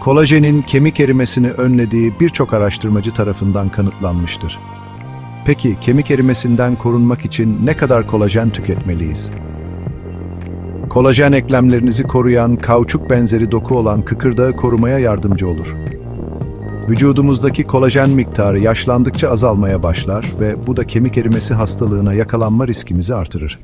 kolajenin kemik erimesini önlediği birçok araştırmacı tarafından kanıtlanmıştır. Peki kemik erimesinden korunmak için ne kadar kolajen tüketmeliyiz? Kolajen eklemlerinizi koruyan kauçuk benzeri doku olan kıkırdağı korumaya yardımcı olur. Vücudumuzdaki kolajen miktarı yaşlandıkça azalmaya başlar ve bu da kemik erimesi hastalığına yakalanma riskimizi artırır.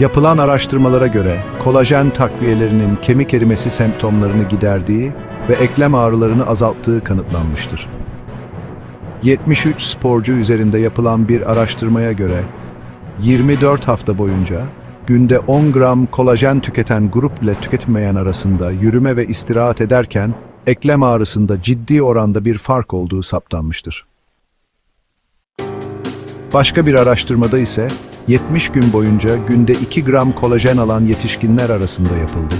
Yapılan araştırmalara göre kolajen takviyelerinin kemik erimesi semptomlarını giderdiği ve eklem ağrılarını azalttığı kanıtlanmıştır. 73 sporcu üzerinde yapılan bir araştırmaya göre 24 hafta boyunca günde 10 gram kolajen tüketen grup ile tüketmeyen arasında yürüme ve istirahat ederken eklem ağrısında ciddi oranda bir fark olduğu saptanmıştır. Başka bir araştırmada ise 70 gün boyunca günde 2 gram kolajen alan yetişkinler arasında yapıldı.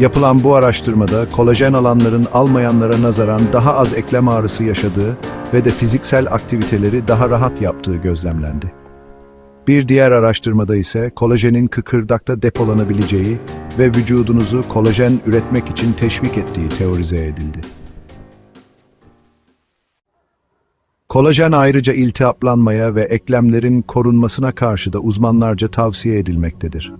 Yapılan bu araştırmada kolajen alanların almayanlara nazaran daha az eklem ağrısı yaşadığı ve de fiziksel aktiviteleri daha rahat yaptığı gözlemlendi. Bir diğer araştırmada ise kolajenin kıkırdakta depolanabileceği ve vücudunuzu kolajen üretmek için teşvik ettiği teorize edildi. Kolajen ayrıca iltihaplanmaya ve eklemlerin korunmasına karşı da uzmanlarca tavsiye edilmektedir.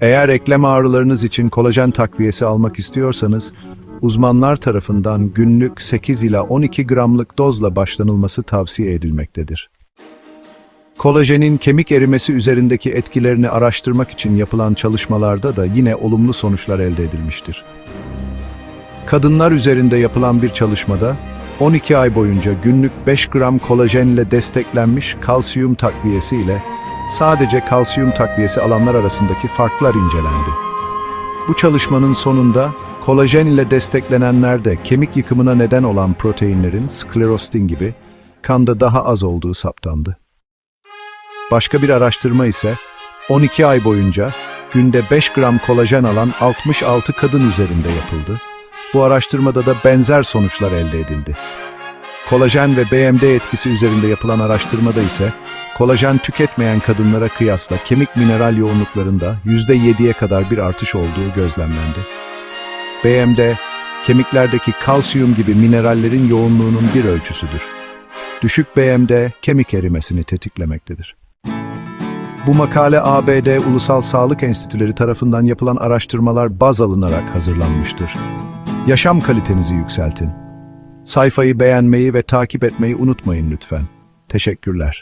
Eğer eklem ağrılarınız için kolajen takviyesi almak istiyorsanız, uzmanlar tarafından günlük 8 ila 12 gramlık dozla başlanılması tavsiye edilmektedir. Kolajenin kemik erimesi üzerindeki etkilerini araştırmak için yapılan çalışmalarda da yine olumlu sonuçlar elde edilmiştir. Kadınlar üzerinde yapılan bir çalışmada 12 ay boyunca günlük 5 gram kolajen ile desteklenmiş kalsiyum takviyesi ile sadece kalsiyum takviyesi alanlar arasındaki farklar incelendi. Bu çalışmanın sonunda kolajen ile desteklenenlerde kemik yıkımına neden olan proteinlerin sklerostin gibi kanda daha az olduğu saptandı. Başka bir araştırma ise 12 ay boyunca günde 5 gram kolajen alan 66 kadın üzerinde yapıldı. Bu araştırmada da benzer sonuçlar elde edildi. Kolajen ve BMD etkisi üzerinde yapılan araştırmada ise kolajen tüketmeyen kadınlara kıyasla kemik mineral yoğunluklarında %7'ye kadar bir artış olduğu gözlemlendi. BMD, kemiklerdeki kalsiyum gibi minerallerin yoğunluğunun bir ölçüsüdür. Düşük BMD kemik erimesini tetiklemektedir. Bu makale ABD Ulusal Sağlık Enstitüleri tarafından yapılan araştırmalar baz alınarak hazırlanmıştır. Yaşam kalitenizi yükseltin. Sayfayı beğenmeyi ve takip etmeyi unutmayın lütfen. Teşekkürler.